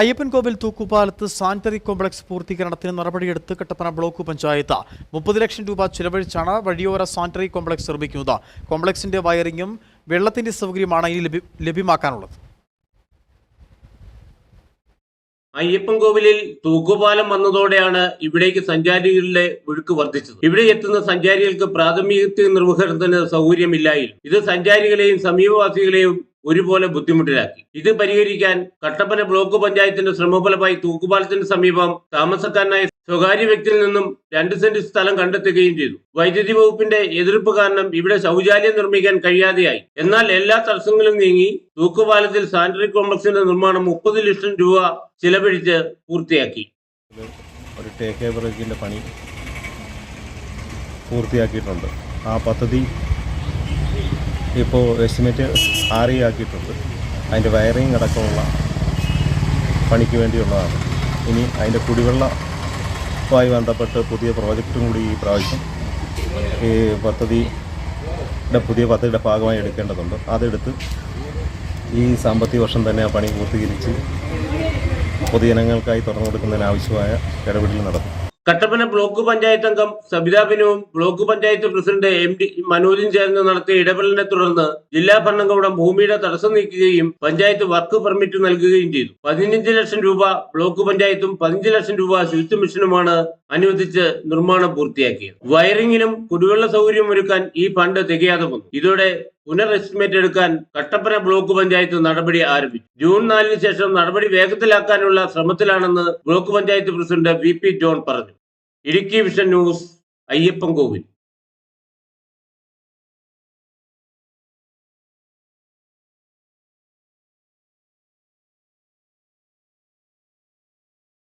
അയ്യപ്പൻകോവിൽ തൂക്കുപാലത്ത് sanitary complex പൂർത്തീകരണത്തിന് നടപടിയെടുത്ത് കട്ടപ്പന ബ്ലോക്ക് പഞ്ചായത്ത്. മുപ്പത് ലക്ഷം രൂപ ചിലവഴിച്ചാണ് വഴിയോര സാനിറ്ററി കോംപ്ലക്സ് നിർമ്മിക്കുന്നത്. കോംപ്ലക്സിന്റെ വയറിങ്ങും വെള്ളത്തിന്റെ സൗകര്യമാണ് ഇനി ലഭ്യ- ലഭ്യമാക്കാനുള്ളത്. അയ്യപ്പൻ കോവിലിൽ തൂക്കുപാലം വന്നതോടെയാണ് ഇവിടേക്ക് സഞ്ചാരികളുടെ ഒഴുക്ക് വർദ്ധിച്ചത്. ഇവിടെ എത്തുന്ന സഞ്ചാരികൾക്ക് പ്രാഥമിക നിർവഹണത്തിന് സൗകര്യമില്ലായി ഇത് സഞ്ചാരികളെയും സമീപവാസികളെയും ഒരുപോലെ ബുദ്ധിമുട്ടിലാക്കി. ഇത് പരിഹരിക്കാൻ കട്ടപ്പന ബ്ലോക്ക് പഞ്ചായത്തിന്റെ ശ്രമഫലമായി തൂക്കുപാലത്തിന് സമീപം താമസക്കാരനായ സ്വകാര്യ വ്യക്തിയിൽ നിന്നും രണ്ട് സെന്റ് സ്ഥലം കണ്ടെത്തുകയും ചെയ്തു. വൈദ്യുതി വകുപ്പിന്റെ എതിർപ്പ് കാരണം ഇവിടെ ശൗചാലയം നിർമ്മിക്കാൻ കഴിയാതെയായി. എന്നാൽ എല്ലാ തടസ്സങ്ങളും നീങ്ങി തൂക്കുപാലത്തിൽ സാനിറ്ററി കോംപ്ലക്സിന്റെ നിർമ്മാണം മുപ്പത് ലക്ഷം രൂപ ചിലവഴിച്ച് പൂർത്തിയാക്കി. ഒരു പണി പൂർത്തിയാക്കിയിട്ടുണ്ട്. ആ പദ്ധതി ഇപ്പോൾ എസ്റ്റിമേറ്റ് ആറി ആക്കിയിട്ടുണ്ട്. അതിന്റെ വയറിങ് അടക്കമുള്ള പണിക്ക് വേണ്ടിയുള്ളതാണ്. ഇനി അതിന്റെ കുടിവെള്ളവുമായി ബന്ധപ്പെട്ട് പുതിയ പ്രോജക്റ്റും കൂടി ഈ പ്രാവശ്യം ഈ പദ്ധതിയുടെ പുതിയ പദ്ധതിയുടെ ഭാഗമായി എടുക്കേണ്ടതുണ്ട്. അതെടുത്ത് ഈ സാമ്പത്തിക വർഷം തന്നെ ആ പണി പൂർത്തീകരിച്ച് പൊതുജനങ്ങൾക്കായി തുറന്നു കൊടുക്കുന്നതിന് ആവശ്യമായ ഇടപെടൽ നടത്തും. കട്ടപ്പന ബ്ലോക്ക് പഞ്ചായത്ത് അംഗം Sabitha ബിനുവും block panchayat president M D മനോജും ചേർന്ന് നടത്തിയ ഇടപെടലിനെ തുടർന്ന് ജില്ലാ ഭരണകൂടം ഭൂമിയുടെ തടസ്സം നീക്കുകയും പഞ്ചായത്ത് വർക്ക് പെർമിറ്റ് നൽകുകയും ചെയ്തു. പതിനഞ്ച് ലക്ഷം രൂപ ബ്ലോക്ക് പഞ്ചായത്തും പതിനഞ്ച് ലക്ഷം രൂപ ശുചിത്വ മിഷനുമാണ് അനുവദിച്ച് നിർമ്മാണം പൂർത്തിയാക്കിയത് വയറിങ്ങിനും കുടിവെള്ള സൗകര്യം ഒരുക്കാൻ ഈ ഫണ്ട് തികയാതെ വന്നു. ഇതോടെ പുനർ എസ്റ്റിമേറ്റ് എടുക്കാൻ കട്ടപ്പന ബ്ലോക്ക് പഞ്ചായത്ത് നടപടി ആരംഭിച്ചു. ജൂൺ നാലിന് ശേഷം നടപടി വേഗത്തിലാക്കാനുള്ള ശ്രമത്തിലാണെന്ന് block panchayat president V P John പറഞ്ഞു. Idukki vision news Ayyappan Kovil.